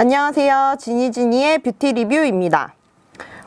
안녕하세요. 지니지니의 뷰티 리뷰입니다.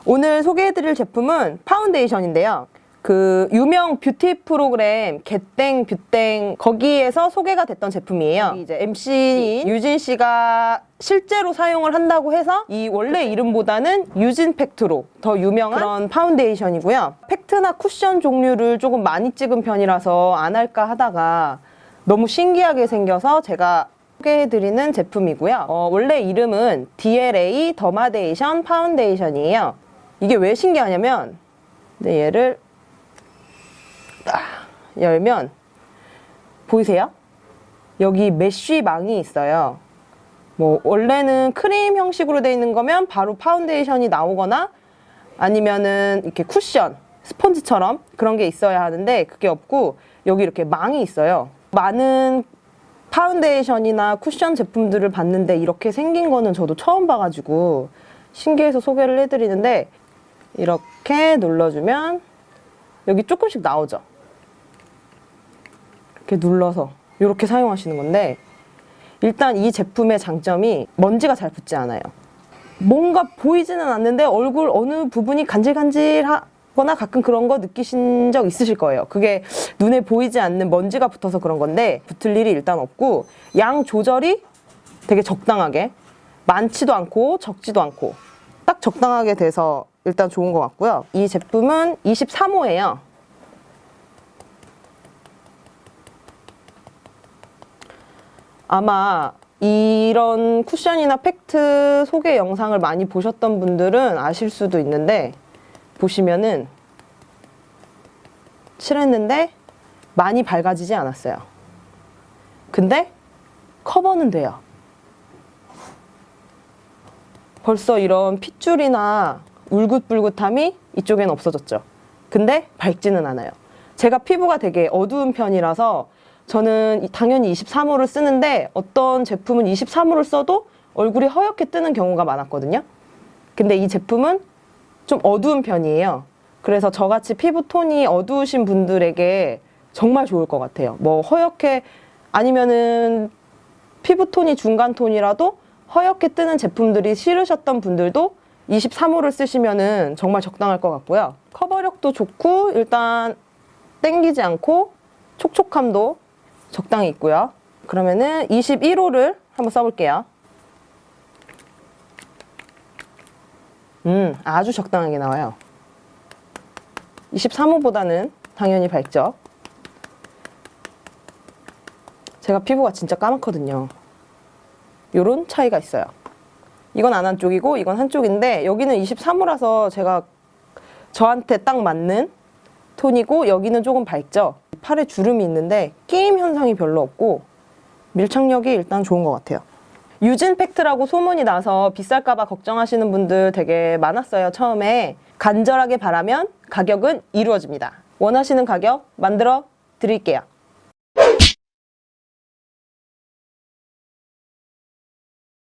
오늘 소개해드릴 제품은 파운데이션인데요. 그 유명 뷰티 프로그램 개땡 뷰땡 거기에서 소개가 됐던 제품이에요. 이제 MC 유진 씨가 실제로 사용을 한다고 해서 이 원래 이름보다는 유진 팩트로 더 유명한 그런 파운데이션이고요. 팩트나 쿠션 종류를 조금 많이 찍은 편이라서 안 할까 하다가 너무 신기하게 생겨서 제가 소개해드리는 제품이고요. 어, 원래 이름은 DLA 더마데이션 파운데이션이에요. 이게 왜 신기하냐면 네, 얘를 딱 열면 보이세요? 여기 메쉬 망이 있어요. 뭐 원래는 크림 형식으로 되어 있는 거면 바로 파운데이션이 나오거나 아니면은 이렇게 쿠션 스펀지처럼 그런 게 있어야 하는데 그게 없고 여기 이렇게 망이 있어요. 많은 파운데이션이나 쿠션 제품들을 봤는데 이렇게 생긴 거는 저도 처음 봐가지고 신기해서 소개를 해드리는데 이렇게 눌러주면 여기 조금씩 나오죠. 이렇게 눌러서 이렇게 사용하시는 건데 일단 이 제품의 장점이 먼지가 잘 붙지 않아요. 뭔가 보이지는 않는데 얼굴 어느 부분이 간질간질하 거나 가끔 그런 거 느끼신 적 있으실 거예요. 그게 눈에 보이지 않는 먼지가 붙어서 그런 건데 붙을 일이 일단 없고 양 조절이 되게 적당하게 많지도 않고 적지도 않고 딱 적당하게 돼서 일단 좋은 것 같고요. 이 제품은 23호예요. 아마 이런 쿠션이나 팩트 소개 영상을 많이 보셨던 분들은 아실 수도 있는데 보시면은 칠했는데 많이 밝아지지 않았어요. 근데 커버는 돼요. 벌써 이런 핏줄이나 울긋불긋함이 이쪽엔 없어졌죠. 근데 밝지는 않아요. 제가 피부가 되게 어두운 편이라서 저는 이- 당연히 23호를 쓰는데 어떤 제품은 23호를 써도 얼굴이 허옇게 뜨는 경우가 많았거든요. 근데 이 제품은 좀 어두운 편이에요. 그래서 저같이 피부 톤이 어두우신 분들에게 정말 좋을 것 같아요. 뭐 허옇게 아니면은 피부 톤이 중간 톤이라도 허옇게 뜨는 제품들이 싫으셨던 분들도 23호를 쓰시면은 정말 적당할 것 같고요. 커버력도 좋고 일단 땡기지 않고 촉촉함도 적당히 있고요. 그러면은 21호를 한번 써볼게요. 음, 아주 적당하게 나와요. 23호보다는 당연히 밝죠. 제가 피부가 진짜 까맣거든요. 요런 차이가 있어요. 이건 안 한쪽이고 이건 한쪽인데 여기는 23호라서 제가 저한테 딱 맞는 톤이고 여기는 조금 밝죠. 팔에 주름이 있는데 끼임 현상이 별로 없고 밀착력이 일단 좋은 것 같아요. 유진 팩트라고 소문이 나서 비쌀까봐 걱정하시는 분들 되게 많았어요. 처음에 간절하게 바라면 가격은 이루어집니다. 원하시는 가격 만들어 드릴게요.